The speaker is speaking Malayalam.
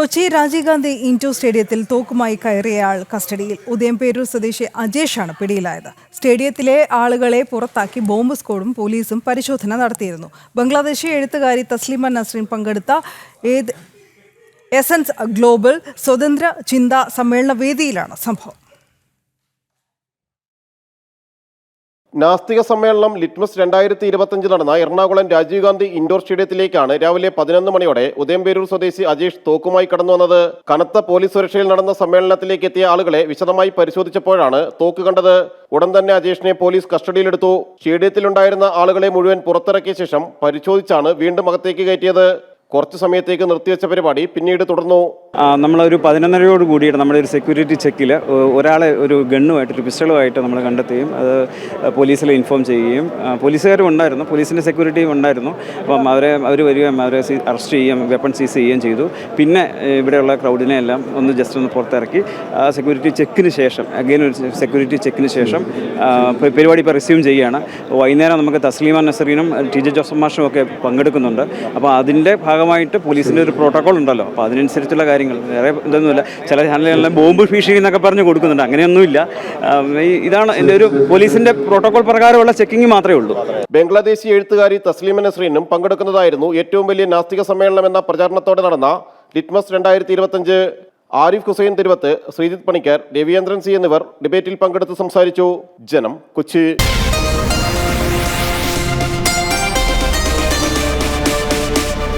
കൊച്ചി രാജീവ് ഗാന്ധി ഇൻഡോർ സ്റ്റേഡിയത്തിൽ തോക്കുമായി കയറിയയാൾ കസ്റ്റഡിയിൽ. ഉദയംപേരൂർ സ്വദേശി അജേഷാണ് പിടിയിലായത്. സ്റ്റേഡിയത്തിലെ ആളുകളെ പുറത്താക്കി ബോംബ് സ്ക്വാഡും പോലീസും പരിശോധന നടത്തിയിരുന്നു. ബംഗ്ലാദേശി എഴുത്തുകാരി തസ്ലിമ നസ്രീൻ പങ്കെടുത്ത ഏത് എസൻസ് ഗ്ലോബൽ സ്വതന്ത്ര ചിന്താ സമ്മേളന വേദിയിലാണ് സംഭവം. നാസ്തിക സമ്മേളനം ലിറ്റ്മസ് രണ്ടായിരത്തി ഇരുപത്തഞ്ച് നടന്ന എറണാകുളം രാജീവ് ഗാന്ധി ഇൻഡോർ സ്റ്റേഡിയത്തിലേക്കാണ് രാവിലെ പതിനൊന്ന് മണിയോടെ ഉദയംപേരൂർ സ്വദേശി അജേഷ് തോക്കുമായി കടന്നു വന്നത്. കനത്ത പോലീസ് സുരക്ഷയിൽ നടന്ന സമ്മേളനത്തിലേക്ക് എത്തിയ ആളുകളെ വിശദമായി പരിശോധിച്ചപ്പോഴാണ് തോക്ക് കണ്ടത്. ഉടൻ തന്നെ അജേഷിനെ പോലീസ് കസ്റ്റഡിയിലെടുത്തു. സ്റ്റേഡിയത്തിലുണ്ടായിരുന്ന ആളുകളെ മുഴുവൻ പുറത്തിറക്കിയ ശേഷം പരിശോധിച്ചാണ് വീണ്ടും അകത്തേക്ക് കയറ്റിയത്. കുറച്ചു സമയത്തേക്ക് നിർത്തിവെച്ച പരിപാടി പിന്നീട് തുടർന്നു. നമ്മളൊരു പതിനൊന്നരയോട് കൂടിയിട്ട് നമ്മുടെ ഒരു സെക്യൂരിറ്റി ചെക്കിൽ ഒരാളെ ഒരു ഗണ്ണുമായിട്ട് ഒരു പിസ്റ്റളുമായിട്ട് നമ്മൾ കണ്ടെത്തുകയും അത് പോലീസിൽ ഇൻഫോം ചെയ്യുകയും പോലീസുകാരും ഉണ്ടായിരുന്നു പോലീസിന്റെ സെക്യൂരിറ്റിയും ഉണ്ടായിരുന്നു. അപ്പം അവരെ അവർ വരികയും അവരെ അറസ്റ്റ് ചെയ്യുകയും വെപ്പൺ സീസ് ചെയ്യുകയും ചെയ്തു. പിന്നെ ഇവിടെയുള്ള ക്രൗഡിനെ എല്ലാം ഒന്ന് ജസ്റ്റ് ഒന്ന് പുറത്തിറക്കി. ആ സെക്യൂരിറ്റി ചെക്കിന് ശേഷം അഗെയിൻ ഒരു സെക്യൂരിറ്റി ചെക്കിന് ശേഷം പരിപാടി ഇപ്പോൾ റിസ്യൂം ചെയ്യുകയാണ്. വൈകുന്നേരം നമുക്ക് തസ്ലീമ നസറീനും ടി ജെ ജോസഫ് മാഷും ഒക്കെ പങ്കെടുക്കുന്നുണ്ട്. അപ്പോൾ അതിന്റെ ഭാഗമായിട്ട് പോലീസിന്റെ ഒരു പ്രോട്ടോകോൾ ഉണ്ടല്ലോ. അപ്പോൾ അതിനനുസരിച്ചുള്ള കാര്യങ്ങൾ. വേറെ ഇതൊന്നുമില്ല. ചില ചാനലുകളിലെ ബോംബ് ഫിഷിംഗ് എന്നൊക്കെ പറഞ്ഞ് കൊടുക്കുന്നുണ്ട്. അങ്ങനെയൊന്നുമില്ല. ഇതാണ് എന്റെ ഒരു പോലീസിന്റെ പ്രോട്ടോകോൾ പ്രകാരമുള്ള ചെക്കിംഗ് മാത്രമേ ഉള്ളൂ. ബംഗ്ലാദേശി എഴുത്തുകാരി തസ്ലീമ നസ്രീനും പങ്കെടുക്കുന്നതായിരുന്നു ഏറ്റവും വലിയ നാസ്തിക സമ്മേളനം എന്ന പ്രചാരണത്തോടെ നടന്ന ലിറ്റ്മസ് രണ്ടായിരത്തി ഇരുപത്തഞ്ച് ആരിഫ് ഹുസൈൻ തിരുവത്ത് ശ്രീജിത്ത് പണിക്കർ രവീന്ദ്രൻ സി എന്നിവർ ഡിബേറ്റിൽ പങ്കെടുത്ത് സംസാരിച്ചു. ജനം കൊച്ചി.